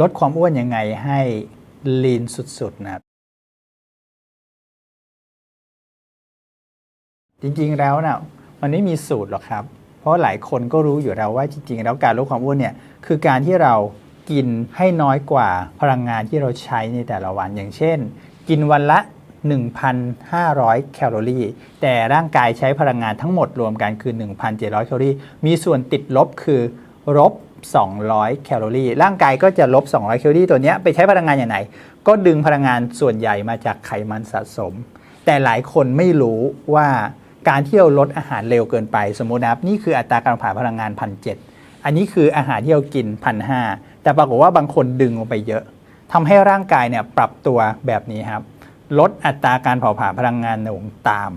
ลดความอ้วนยังไงให้ลีนสุดๆนะครับจริงๆแล้วนะ่ะมันไม่มีสูตรหรอกครับ เพราะหลายคนก็รู้อยู่แล้วว่าจริงๆ แล้วการลดความอ้วนเนี่ยคือการที่เรากินให้น้อยกว่าพลังงานที่เราใช้ในแต่ละวัน อย่างเช่น กินวันละ 1,500 แคลอรี่ แต่ร่างกายใช้พลังงานทั้งหมดรวมกันคือ 1,700 แคลอรี่ มีส่วนติดลบคือลบ 200 แคลอรี่ ร่างกายก็จะลบ 200 แคลอรี่ตัวนี้ไปใช้พลังงานอย่างไหน ก็ดึงพลังงานส่วนใหญ่มาจากไขมันสะสม แต่หลายคนไม่รู้ว่าการที่เราลดอาหารเร็วเกินไป สมมตินะครับนี่คืออัตราการเผาพลังงานพันเอันนี้คืออาหารที่เรากินพันหแต่ปรากฏว่าบางคนดึงลงไปเยอะทำให้ร่างกายเนี่ยปรับตัวแบบนี้ครับ ลดอัตราการเผาผลาญพลังงานหนุ่มตาม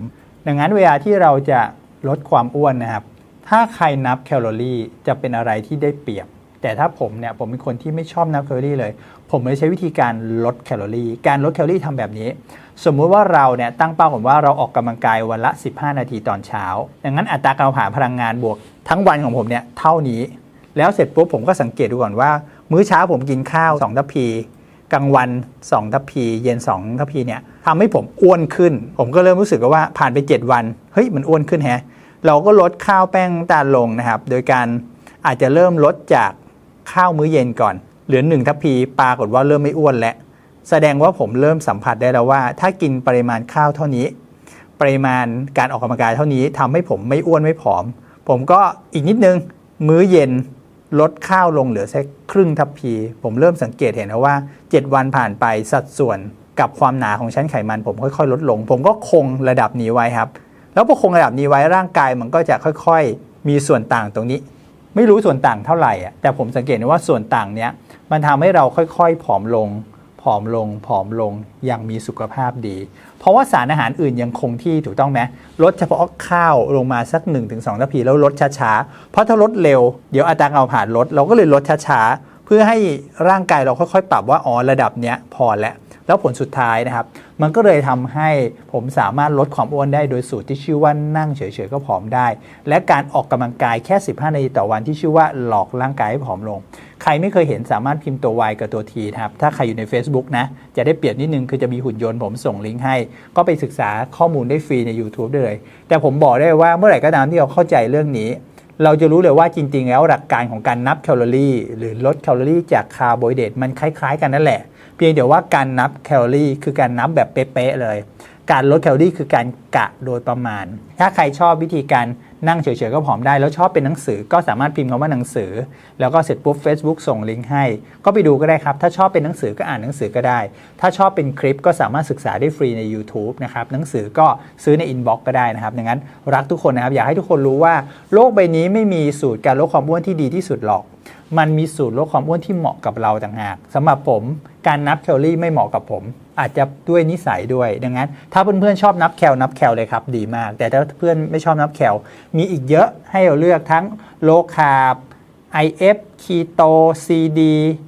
ดังนั้นเวลาที่เราจะลดความอ้วนนะครับ ถ้าใครนับแคลอรี่จะเป็นอะไรที่ได้เปรียบ แต่ถ้าผมเนี่ยผมเป็นคนที่ไม่ชอบนับแคลอรี่เลย ผมเลยใช้วิธีการลดแคลอรี่ การลดแคลอรี่ทำแบบนี้ สมมุติว่าเราเนี่ยตั้งเป้าผมว่าเราออกกำลังกายวันละ 15 นาทีตอนเช้า ดังนั้นอัตราการเผาผลาญพลังงานบวก ทั้งวันของผมเนี่ยเท่านี้ แล้วเสร็จปุ๊บผมก็สังเกตดูก่อนว่า มื้อเช้าผมกินข้าว2ทัพพีกลางวัน 2 ทัพพี เย็น 2 ทัพพีเนี่ยทำให้ผมอ้วนขึ้น ผมก็เริ่มรู้สึกว่าผ่านไป 7 วัน เฮ้ย มันอ้วนขึ้นแฮะ เราก็ลดข้าวแป้งน้ำตาลลงนะครับ โดยการอาจจะเริ่มลดจากข้าวมื้อเย็นก่อน เหลือ1ทัพพีปรากฏว่าเริ่มไม่อ้วนแล้ว แสดงว่าผมเริ่มสัมผัสได้แล้วว่า ถ้ากินปริมาณข้าวเท่านี้ ปริมาณการออกกำลังกายเท่านี้ทำให้ผมไม่อ้วนไม่ผอม ผมก็อีกนิดนึง มื้อเย็นลดข้าวลงเหลือแค่ครึ่งทัพพี ผมเริ่มสังเกตเห็นแล้วว่า 7 วันผ่านไปสัดส่วนกับความหนาของชั้นไขมันผมค่อยๆ ลดลง ผมก็คงระดับนี้ไว้ครับ แล้วพอคงระดับนี้ไว้ร่างกายมันก็จะค่อยๆ มีส่วนต่างตรงนี้ ไม่รู้ส่วนต่างเท่าไหร่อะแต่ผมสังเกตว่าส่วนต่างเนี้ยมันทำให้เราค่อยๆ ผอมลง ผอมลง ผอมลงอย่างมีสุขภาพดี เพราะว่าสารอาหารอื่นยังคงที่ถูกต้องไหมลดเฉพาะข้าวลงมาสัก 1-2นาทีแล้วลดช้าๆ เพราะถ้าลดเร็วเดี๋ยวอัตราการเผาผลาญลดเราก็เลยลดช้าๆเพื่อให้ร่างกายเราค่อยๆ ปรับว่าอ๋อระดับเนี้ยพอแล้ว แล้วผลสุดท้ายนะครับ มันก็เลยทำให้ผมสามารถลดความอ้วนได้โดยสูตรที่ชื่อว่านั่งเฉยๆก็ผอมได้ และการออกกำลังกายแค่ 15 นาทีต่อวันที่ชื่อว่าหลอกร่างกายให้ผอมลง ใครไม่เคยเห็นสามารถพิมพ์ตัว Y กับตัว T นะครับ ถ้าใครอยู่ใน Facebook นะ จะได้เปรียบนิดนึงคือจะมีหุ่นยนต์ผมส่งลิงก์ให้ ก็ไปศึกษาข้อมูลได้ฟรีใน YouTube ได้เลย แต่ผมบอกได้ว่าเมื่อไหร่ก็ตามที่เราเข้าใจเรื่องนี้ เราจะรู้เลยว่าจริง ๆ แล้วหลักการของการนับแคลอรี่ หรือลดแคลอรี่จากคาร์โบไฮเดรตมันคล้าย ๆ กันนั่นแหละ เพียงแต่ว่าการนับแคลอรี่คือการนับแบบเป๊ะๆเลย การลดแคลอรี่คือการกะโดยประมาณ ถ้าใครชอบวิธีการนั่งเฉยๆก็ผอมได้ แล้วชอบเป็นหนังสือก็สามารถพิมพ์คำว่าหนังสือ แล้วก็เสร็จปุ๊บ Facebook ส่งลิงก์ให้ ก็ไปดูก็ได้ครับ ถ้าชอบเป็นหนังสือก็อ่านหนังสือก็ได้ ถ้าชอบเป็นคลิปก็สามารถศึกษาได้ฟรีใน YouTube นะครับหนังสือก็ซื้อในอินบ็อกซ์ก็ได้นะครับดังนั้นรักทุกคนนะครับอยากให้ทุกคนรู้ว่าโลกใบนี้ไม่มีสูตรการลดความอ้วนที่ดีที่สุดหรอก มันมีสูตรลดความอ้วนที่เหมาะกับเราต่างหากสำหรับผม การนับแคลอรี่ไม่เหมาะกับผม อาจจะด้วยนิสัยด้วยดังนั้น ถ้าเพื่อนๆชอบนับแคลนับแคลเลยครับดีมาก แต่ถ้าเพื่อนไม่ชอบนับแคลมีอีกเยอะให้เราเลือกทั้งโลคาร์บ IF Keto CD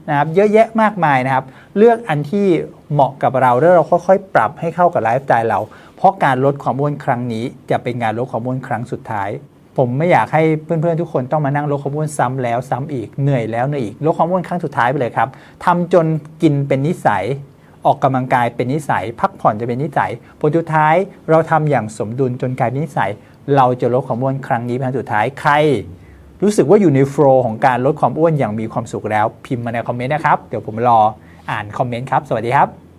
นะครับเยอะแยะมากมายนะครับ เลือกอันที่เหมาะกับเราแล้วเราค่อยๆ ปรับให้เข้ากับไลฟ์สไตล์เรา เพราะการลดความอ้วนครั้งนี้จะเป็นการลดความอ้วนครั้งสุดท้าย ผมไม่อยากให้เพื่อนๆทุกคนต้องมานั่งลดความอ้วนซ้ำแล้วซ้ำอีกเหนื่อยแล้วเหนื่อยอีกลดความอ้วนครั้งสุดท้ายไปเลยครับทำจนกินเป็นนิสัย ออกกำลังกายเป็นนิสัย พักผ่อนจะเป็นนิสัยผลสุดท้ายเราทำอย่างสมดุลจนกลายเป็นนิสัย เราจะลดความอ้วนครั้งนี้เป็นครั้งสุดท้ายใคร รู้สึกว่าอยู่ในโฟล์ของการลดความอ้วนอย่างมีความสุขแล้วพิมพ์มาในคอมเมนต์นะครับเดี๋ยวผมรออ่านคอมเมนต์ครับสวัสดีครับ